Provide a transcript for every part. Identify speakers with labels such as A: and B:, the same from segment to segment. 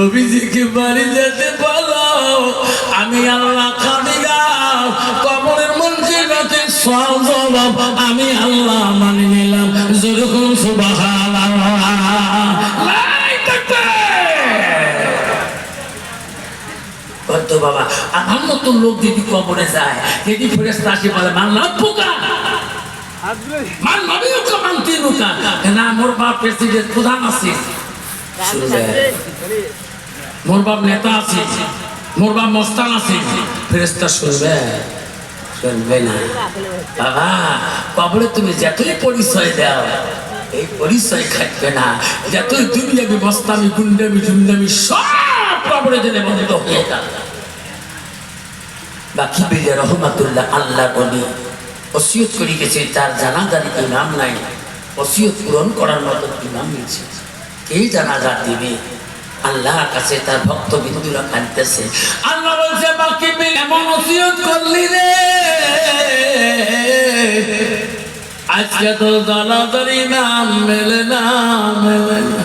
A: নবীজিকে বাড়ি যেতে বলো। আমি আল্লাহ খাদিজা কবরের মঞ্চে রাতে জবাব আমি আল্লাহ মানি নিলাম। যেরকম সুবহানাল্লাহ। লাই তো বাবা আমার মতো লোক যদি কবরে যায় যদি ফেরেস্তা আসি বলে মানলাম পোকা মান নবী কা মানতি না মোর বাপ প্রেসিডেন্ট প্রধান আছে মোর বাপ নেতা আছে, মোর বাপ মস্তান আছে। ফেরেস্তা শুনবে? শুনবে না। বাবা কবরে তুমি যতই পরিচয় দাও, এই পরিচয় খাটবে না। যতই দুনিয়াবি মস্তামি গুন্ডামি, ঝুন্ডামি, সব কবরে জেনে বন্ধ হয়ে যাবে। বাকি বিলে রহমাতুল্লাহ আল্লাহ বলি, ওসিয়ত করে গেছে তার জানাজার ইমাম নাই, ওসিয়ত পূরণ করার মতো ইমাম নিয়েছে কে জানাজা দিবে? আল্লাহর কাছে তার ভক্ত বিন্দুরা কাঁদতেছে। আল্লাহ বলছে, বাকি এমন ওসিয়ত করলি রে। আজকে তো জানাজার নাম মেলে না মেলে না।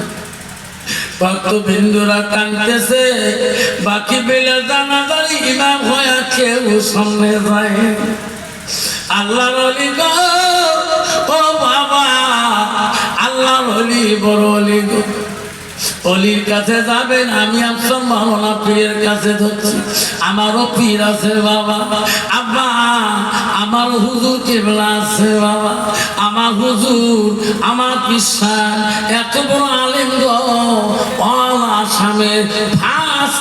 A: ভক্ত বিন্দুরা কাঁদতেছে, বাকি বেলে জানাজার ইমাম হয়ে কেউ সামনে যায় আল্লাহ অলি গো, ও বাবা আল্লাহ অলি, বড় অলি গো। অলির কাছে যাবেন, আমি আমার মাওলানা পীরের কাছে ধরছি। আমারও পীর আছে বাবা, আব্বা, আমার হুজুর কেবলা আছে বাবা। আমার হুজুর, আমার বিশ্বাস এত বড় অল আসামের ফার্স্ট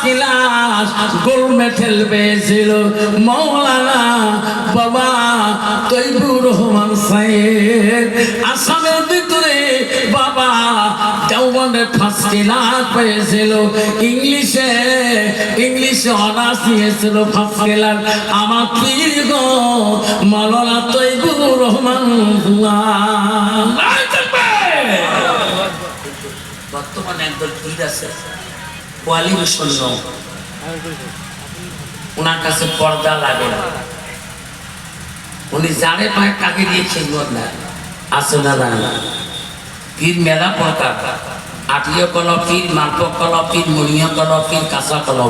A: ক্লাস গোল্ড মেডেল পেয়েছিল মৌলানা বাবা তৈবুর রহমান সাহেব আসামের ভিতরে বাবা দেওবন্দের ফার্স্ট ক্লাস পেয়েছিল। ইংলিশে ইংলিশে অনার্স নিয়েছিল ফার্স্ট ক্লাস আমার পীর গো মৌলানা তৈবুর রহমান বর্তমানে একদল পীর আছে। কোয়ালিটি শূন্য ওনার কাছে পর্দা লাগে না। উনি জানে পায় কাকে দিয়ে খেলবেন না আছে না না পীর মেলা প্রকার আটিয় কল পীর মাল্প কল পীর, মুড়িয় কাঁচা কল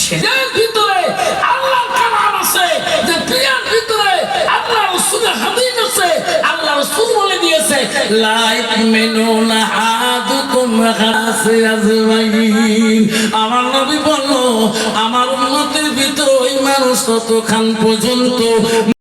A: সেটার ভিতরে আল্লাহর কালাম আছে যে প্রিয়ার ভিতরে আল্লাহ রসুলের হাদিস আছে। আল্লাহ রসুল বলে দিয়েছে লাইক হাদুকুম খাসে আজমাইন আমার নবী বলল আমার উম্মতের ভিতর ওই মানুষ খান পর্যন্ত